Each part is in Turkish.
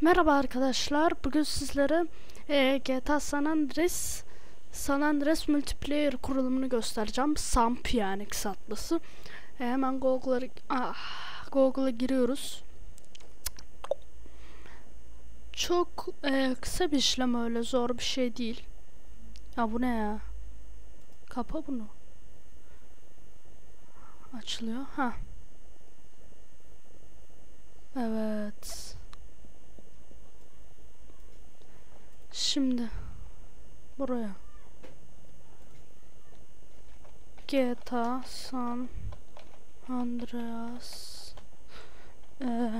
Merhaba arkadaşlar. Bugün sizlere e, GTA San Andreas San Andreas multiplayer kurulumunu göstereceğim. SAMP yani kısaltması. E, hemen Google'a ah, Google'a giriyoruz. Çok e, kısa bir işlem öyle zor bir şey değil. Ya bu ne ya? Kapa bunu. Açılıyor. Ha. Evet. Şimdi buraya GTA San Andreas ee,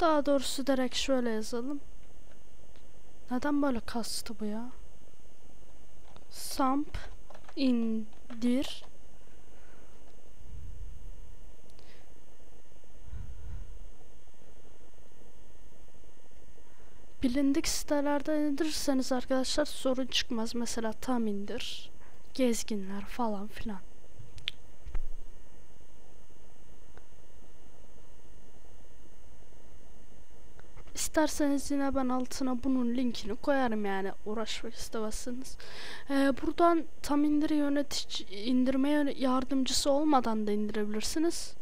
daha doğrusu direkt şöyle yazalım. Neden böyle kastı bu ya? Samp indir bilindik sitelerden indirirseniz arkadaşlar sorun çıkmaz. Mesela tam indir, gezginler falan filan. İsterseniz yine ben altına bunun linkini koyarım yani uğraşmak istemezsiniz. Ee, buradan tam indir yönetici indirme yardımcısı olmadan da indirebilirsiniz.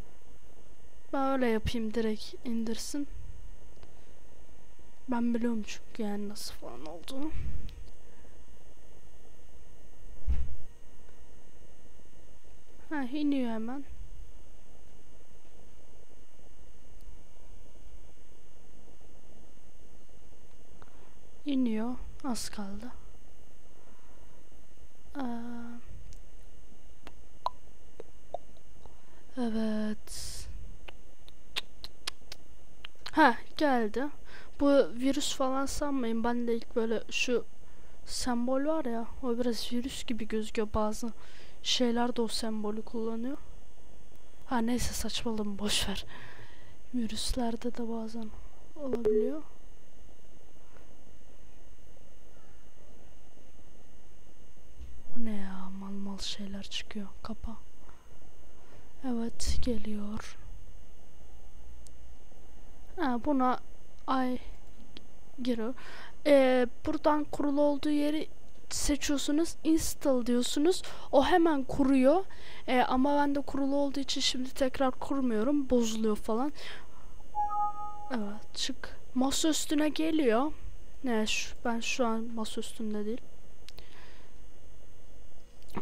Ben öyle yapayım direkt indirsin. Ben biliyorum çünkü yani nasıl falan olduğunu. Ha iniyor hemen. İniyor. Az kaldı. Ee, evet. Ha geldi. Bu virüs falan sanmayın. Ben de ilk böyle şu sembol var ya o biraz virüs gibi gözüküyor bazı şeyler de o sembolü kullanıyor. Ha neyse saçmalama boşver. Virüslerde de bazen olabiliyor. Bu ne ya mal mal şeyler çıkıyor. Kapa. Evet geliyor. Ha, buna ay giriyor. Ee, buradan kurulu olduğu yeri seçiyorsunuz. Install diyorsunuz. O hemen kuruyor. Ee, ama ben de kurulu olduğu için şimdi tekrar kurmuyorum. Bozuluyor falan. Evet çık. Masa üstüne geliyor. Ne şu, ben şu an masa üstünde değil.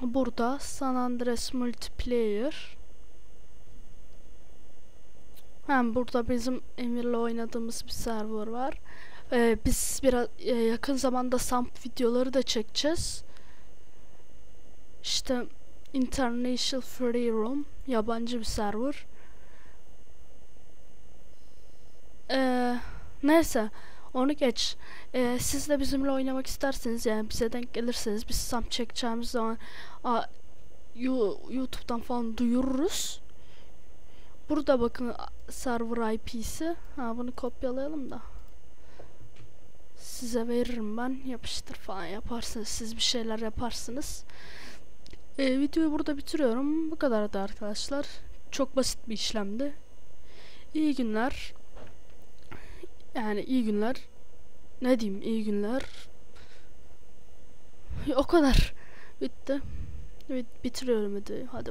Burada San Andreas Multiplayer. Hem burada bizim Emir'le oynadığımız bir server var. Ee, biz biraz e, yakın zamanda samp videoları da çekeceğiz. İşte International Free Room yabancı bir server. Ee, neyse onu geç. Ee, siz de bizimle oynamak isterseniz yani bize denk gelirseniz biz samp çekeceğimiz zaman a, YouTube'dan falan duyururuz. Burada bakın server IP'si. Ha bunu kopyalayalım da. Size veririm ben. Yapıştır falan yaparsınız. Siz bir şeyler yaparsınız. Ee, videoyu burada bitiriyorum. Bu kadar da arkadaşlar. Çok basit bir işlemdi. İyi günler. Yani iyi günler. Ne diyeyim iyi günler. O kadar. Bitti. Bitiriyorum videoyu. Hadi.